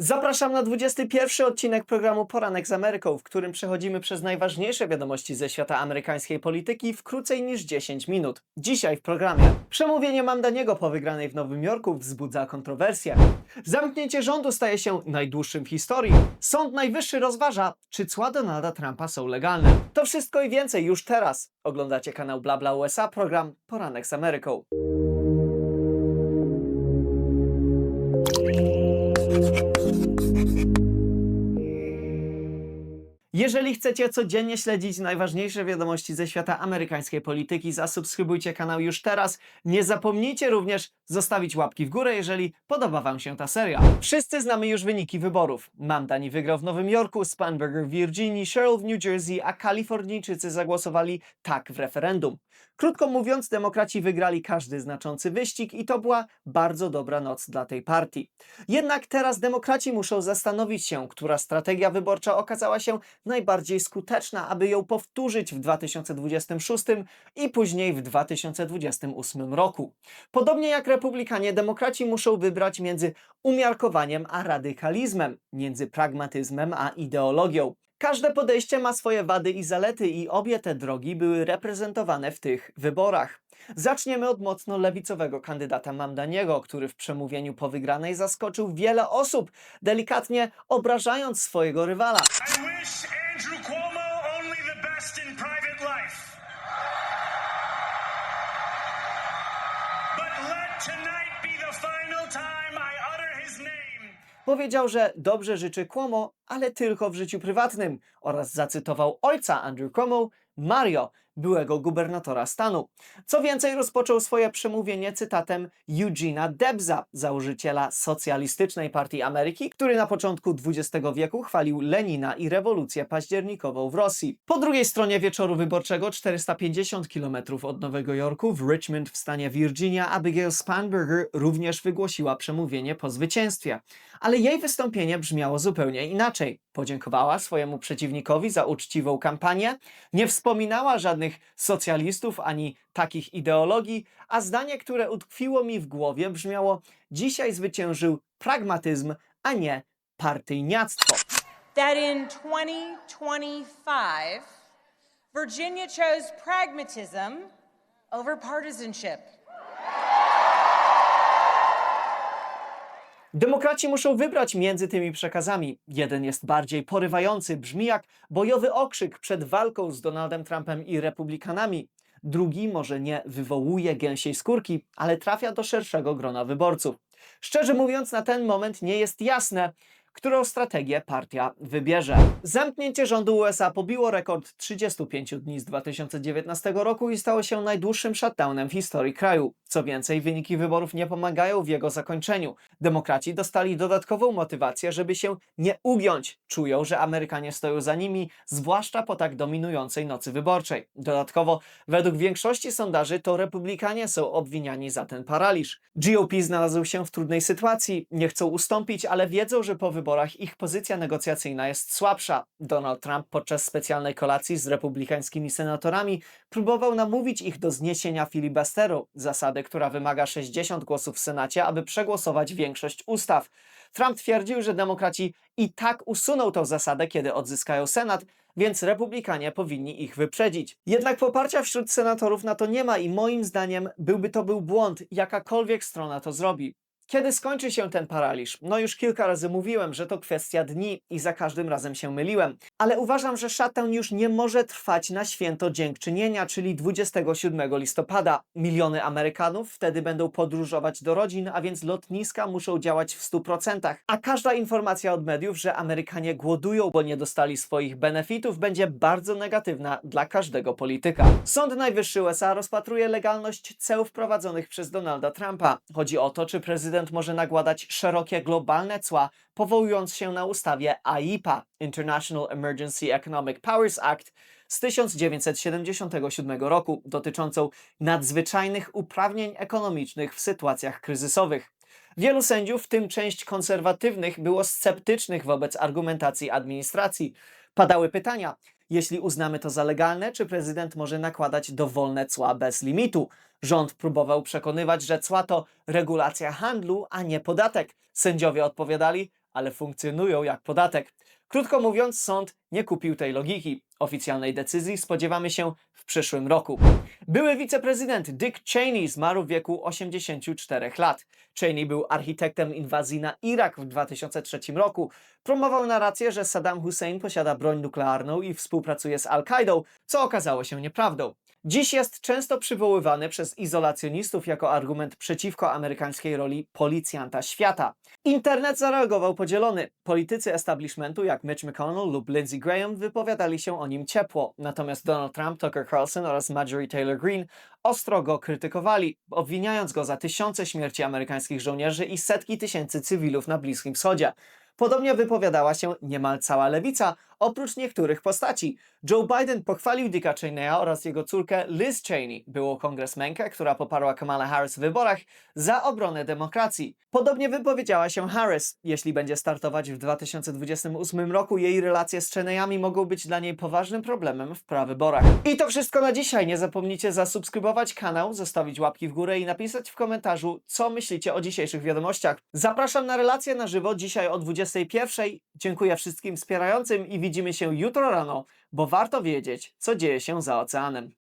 Zapraszam na 21 odcinek programu Poranek z Ameryką, w którym przechodzimy przez najważniejsze wiadomości ze świata amerykańskiej polityki w krócej niż 10 minut. Dzisiaj w programie przemówienie Mandaniego po wygranej w Nowym Jorku wzbudza kontrowersje. Zamknięcie rządu staje się najdłuższym w historii. Sąd Najwyższy rozważa, czy cła Donalda Trumpa są legalne. To wszystko i więcej już teraz. Oglądacie kanał Blabla USA, program Poranek z Ameryką. Jeżeli chcecie codziennie śledzić najważniejsze wiadomości ze świata amerykańskiej polityki, zasubskrybujcie kanał już teraz. Nie zapomnijcie również zostawić łapki w górę, jeżeli podoba Wam się ta seria. Wszyscy znamy już wyniki wyborów. Mandani wygrał w Nowym Jorku, Spanberger w Virginii, Sherrill w New Jersey, a Kalifornijczycy zagłosowali tak w referendum. Krótko mówiąc, demokraci wygrali każdy znaczący wyścig i to była bardzo dobra noc dla tej partii. Jednak teraz demokraci muszą zastanowić się, która strategia wyborcza okazała się najbardziej skuteczna, aby ją powtórzyć w 2026 i później w 2028 roku. Podobnie jak republikanie, demokraci muszą wybrać między umiarkowaniem a radykalizmem, między pragmatyzmem a ideologią. Każde podejście ma swoje wady i zalety i obie te drogi były reprezentowane w tych wyborach. Zaczniemy od mocno lewicowego kandydata Mamdaniego, który w przemówieniu po wygranej zaskoczył wiele osób, delikatnie obrażając swojego rywala. Tonight be the final time I utter his name. Powiedział, że dobrze życzy Cuomo, ale tylko w życiu prywatnym oraz zacytował ojca Andrew Cuomo, Mario, byłego gubernatora stanu. Co więcej, rozpoczął swoje przemówienie cytatem Eugena Debza, założyciela Socjalistycznej Partii Ameryki, który na początku XX wieku chwalił Lenina i rewolucję październikową w Rosji. Po drugiej stronie wieczoru wyborczego, 450 km od Nowego Jorku, w Richmond w stanie Virginia, Abigail Spanberger również wygłosiła przemówienie po zwycięstwie. Ale jej wystąpienie brzmiało zupełnie inaczej. Podziękowała swojemu przeciwnikowi za uczciwą kampanię, nie wspominała żadnych socjalistów ani takich ideologii, a zdanie, które utkwiło mi w głowie, brzmiało: Dzisiaj zwyciężył pragmatyzm, a nie partyjniactwo. that in 2025, Virginia chose pragmatism over partisanship. Demokraci muszą wybrać między tymi przekazami. Jeden jest bardziej porywający, brzmi jak bojowy okrzyk przed walką z Donaldem Trumpem i republikanami. Drugi może nie wywołuje gęsiej skórki, ale trafia do szerszego grona wyborców. Szczerze mówiąc, na ten moment nie jest jasne, którą strategię partia wybierze. Zamknięcie rządu USA pobiło rekord 35 dni z 2019 roku i stało się najdłuższym shutdownem w historii kraju. Co więcej, wyniki wyborów nie pomagają w jego zakończeniu. Demokraci dostali dodatkową motywację, żeby się nie ugiąć. Czują, że Amerykanie stoją za nimi, zwłaszcza po tak dominującej nocy wyborczej. Dodatkowo, według większości sondaży, to republikanie są obwiniani za ten paraliż. GOP znalazł się w trudnej sytuacji, nie chcą ustąpić, ale wiedzą, że po wyborach ich pozycja negocjacyjna jest słabsza. Donald Trump podczas specjalnej kolacji z republikańskimi senatorami próbował namówić ich do zniesienia filibusteru, zasady, która wymaga 60 głosów w Senacie, aby przegłosować większość ustaw. Trump twierdził, że demokraci i tak usuną tę zasadę, kiedy odzyskają Senat, więc republikanie powinni ich wyprzedzić. Jednak poparcia wśród senatorów na to nie ma i moim zdaniem byłby to był błąd, jakakolwiek strona to zrobi. Kiedy skończy się ten paraliż? No już kilka razy mówiłem, że to kwestia dni i za każdym razem się myliłem. Ale uważam, że shutdown już nie może trwać na święto dziękczynienia, czyli 27 listopada. Miliony Amerykanów wtedy będą podróżować do rodzin, a więc lotniska muszą działać w 100%. A każda informacja od mediów, że Amerykanie głodują, bo nie dostali swoich benefitów, będzie bardzo negatywna dla każdego polityka. Sąd Najwyższy USA rozpatruje legalność ceł wprowadzonych przez Donalda Trumpa. Chodzi o to, czy prezydent może nakładać szerokie globalne cła, powołując się na ustawie AIPA International Emergency Economic Powers Act z 1977 roku dotyczącą nadzwyczajnych uprawnień ekonomicznych w sytuacjach kryzysowych. Wielu sędziów, w tym część konserwatywnych, było sceptycznych wobec argumentacji administracji. Padały pytania: jeśli uznamy to za legalne, czy prezydent może nakładać dowolne cła bez limitu? Rząd próbował przekonywać, że cła to regulacja handlu, a nie podatek. Sędziowie odpowiadali: ale funkcjonują jak podatek. Krótko mówiąc, sąd nie kupił tej logiki. Oficjalnej decyzji spodziewamy się w przyszłym roku. Były wiceprezydent Dick Cheney zmarł w wieku 84 lat. Cheney był architektem inwazji na Irak w 2003 roku. Promował narrację, że Saddam Hussein posiada broń nuklearną i współpracuje z Al-Kaidą, co okazało się nieprawdą. Dziś jest często przywoływany przez izolacjonistów jako argument przeciwko amerykańskiej roli policjanta świata. Internet zareagował podzielony. Politycy establishmentu jak Mitch McConnell lub Lindsey Graham wypowiadali się o nim ciepło, natomiast Donald Trump, Tucker Carlson oraz Marjorie Taylor Greene ostro go krytykowali, obwiniając go za tysiące śmierci amerykańskich żołnierzy i setki tysięcy cywilów na Bliskim Wschodzie. Podobnie wypowiadała się niemal cała lewica, oprócz niektórych postaci. Joe Biden pochwalił Dicka Cheneya oraz jego córkę Liz Cheney, byłą kongresmenkę, która poparła Kamala Harris w wyborach, za obronę demokracji. Podobnie wypowiedziała się Harris. Jeśli będzie startować w 2028 roku, jej relacje z Cheneyami mogą być dla niej poważnym problemem w prawyborach. I to wszystko na dzisiaj. Nie zapomnijcie zasubskrybować kanał, zostawić łapki w górę i napisać w komentarzu, co myślicie o dzisiejszych wiadomościach. Zapraszam na relację na żywo dzisiaj o 21. Dziękuję wszystkim wspierającym i widzimy się jutro rano, bo warto wiedzieć, co dzieje się za oceanem.